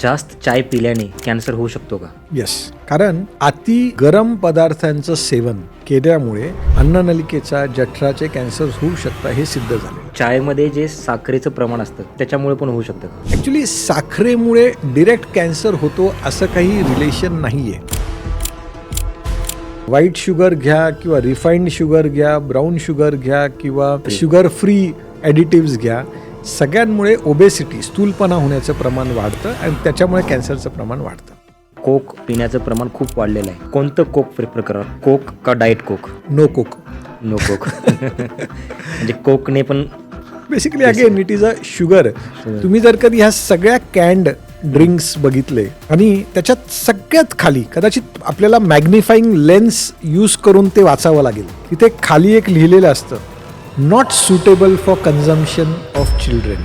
जास्त चाय पिल्याने कॅन्सर होऊ शकतो का? येस कारण अति गरम पदार्थांचं सेवन केल्यामुळे अन्ननलिकेचा जठराचे कॅन्सर होऊ शकतात हे सिद्ध झाले. चायमध्ये जे साखरेचं प्रमाण असतं त्याच्यामुळे पण होऊ शकतं का? ॲक्च्युली साखरेमुळे डिरेक्ट कॅन्सर होतो असं काही रिलेशन नाही आहे व्हाईट शुगर घ्या किंवा रिफाईंड शुगर घ्या ब्राऊन शुगर घ्या किंवा शुगर फ्री ॲडिटिव्स घ्या सगळ्यांमुळे ओबेसिटी स्थूलपणा होण्याचं प्रमाण वाढतं आणि त्याच्यामुळे कॅन्सरचं प्रमाण वाढतं. कोक पिण्याचं प्रमाण खूप वाढलेलं आहे. कोणतं कोक प्रिफर करा कोक का diet coke no coke no coke म्हणजे कोकने पण basically again it is a sugar तुम्ही जर कधी ह्या सगळ्या कॅन्ड ड्रिंक्स बघितले आणि त्याच्यात सगळ्यात खाली कदाचित आपल्याला मॅग्निफाईंग लेन्स यूज करून ते वाचावं लागेल. तिथे खाली एक लिहिलेलं असतं. not suitable for consumption of children.